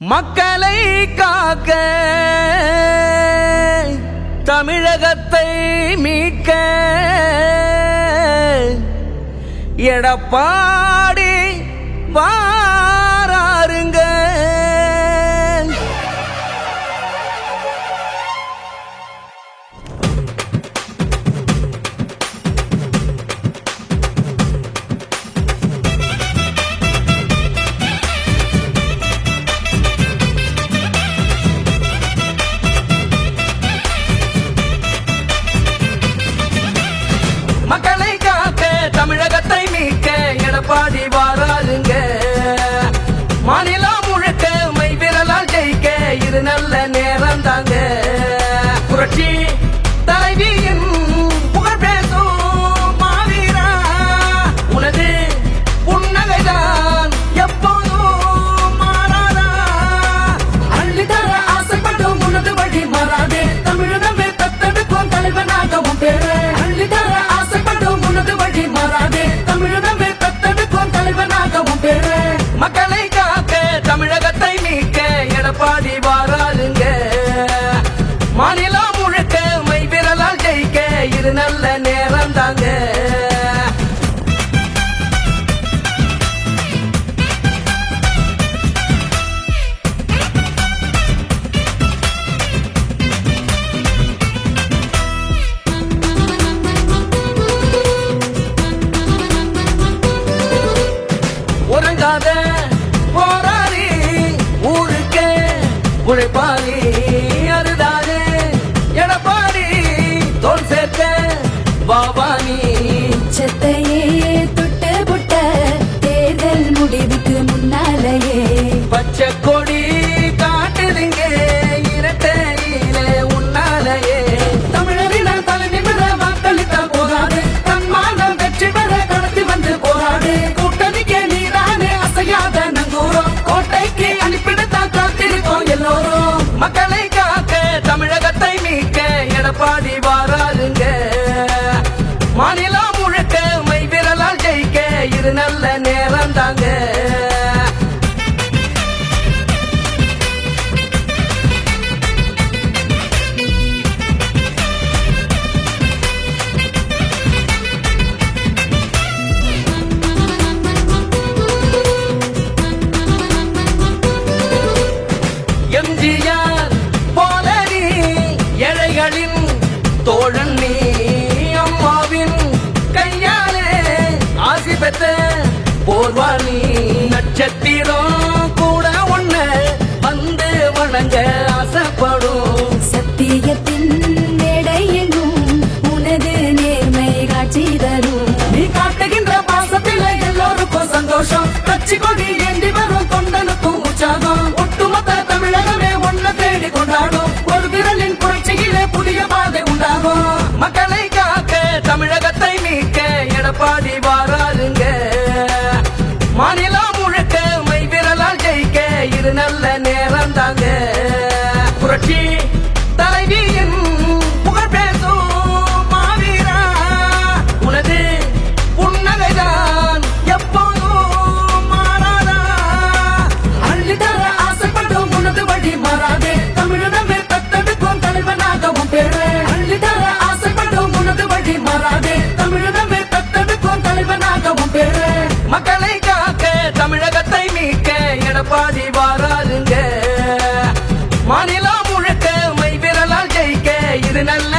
மக்களை காக்க தமிழகத்தை மீட்க. எடப்பாடி வா. இது நல்ல நேரம் தாங்க. புரட்சி. இது நல்ல நேரம் தாங்க உறங்காத போராளி ஊருக்கே உழைப்பாளி. Baba. புரட்சி கொடி ஏந்தி வரும் தொண்டனுக்கும் உற்சாகம். ஒட்டுமொத்த தமிழகமே ஒன்ன தேடி கொண்டாடும். ஒரு விரலின் புரட்சியிலே புதிய பாதை உண்டாகும். மக்களை காக்க தமிழகத்தை மீட்க எடப்பாடி வாராளுங்க மாநிலம் முழுக்க மை விரலால் ஜெயிக்க இது நல்ல நேரம் தான் நல்ல